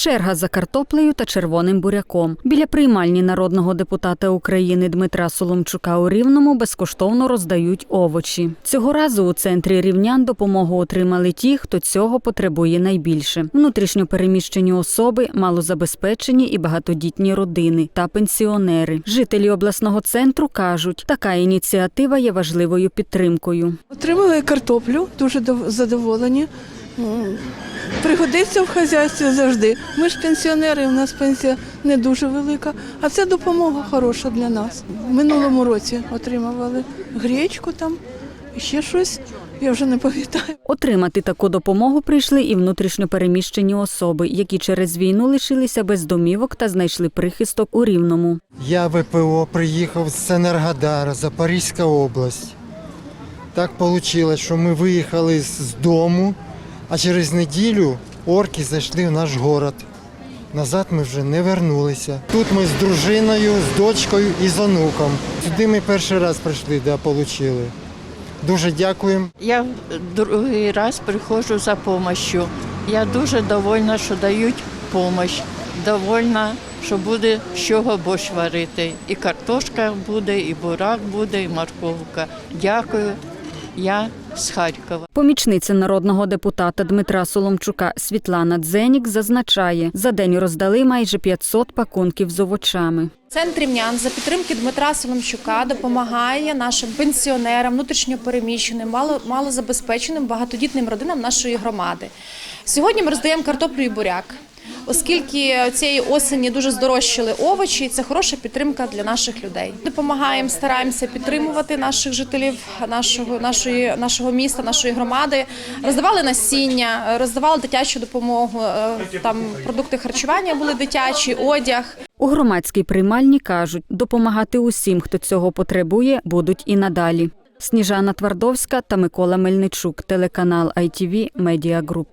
Черга за картоплею та червоним буряком. Біля приймальні народного депутата України Дмитра Соломчука у Рівному безкоштовно роздають овочі. Цього разу у центрі рівнян допомогу отримали ті, хто цього потребує найбільше: внутрішньо переміщені особи, малозабезпечені і багатодітні родини та пенсіонери. Жителі обласного центру кажуть, така ініціатива є важливою підтримкою. Отримали картоплю, дуже дов- задоволені. Пригодиться в хазяйстві завжди. Ми ж пенсіонери, у нас пенсія не дуже велика, а це допомога хороша для нас. В минулому році отримували гречку там, і ще щось, я вже не пам'ятаю. Отримати таку допомогу прийшли і внутрішньо переміщені особи, які через війну лишилися без домівок та знайшли прихисток у Рівному. Я ВПО приїхав з Енергодара, Запорізька область. Так вийшло, що ми виїхали з дому, а через неділю орки зайшли в наш город. Назад ми вже не вернулися. Тут ми з дружиною, з дочкою і з онуком. Сюди ми перший раз прийшли, де отримали. Дуже дякуємо. Я другий раз приходжу за допомогою. Я дуже довольна, що дають допомогу. Довольна, що буде з чого борщ варити. І картошка буде, і бурак буде, і морковка. Дякую. Я з Харкова. Помічниця народного депутата Дмитра Соломчука Світлана Дзенік зазначає, за день роздали майже 500 пакунків з овочами. Центр Рівнян за підтримки Дмитра Соломчука допомагає нашим пенсіонерам, внутрішньопереміщеним, мало, малозабезпеченим, багатодітним родинам нашої громади. Сьогодні ми роздаємо картоплю і буряк. Оскільки цієї осені дуже здорожчали овочі, це хороша підтримка для наших людей. Допомагаємо, стараємося підтримувати наших жителів нашого, нашої, нашого міста, нашої громади. Роздавали насіння, роздавали дитячу допомогу. е, Там продукти харчування були дитячі, одяг. У громадській приймальні кажуть, допомагати усім, хто цього потребує, будуть і надалі. Сніжана Твардовська та Микола Мельничук, телеканал ITV Media Group.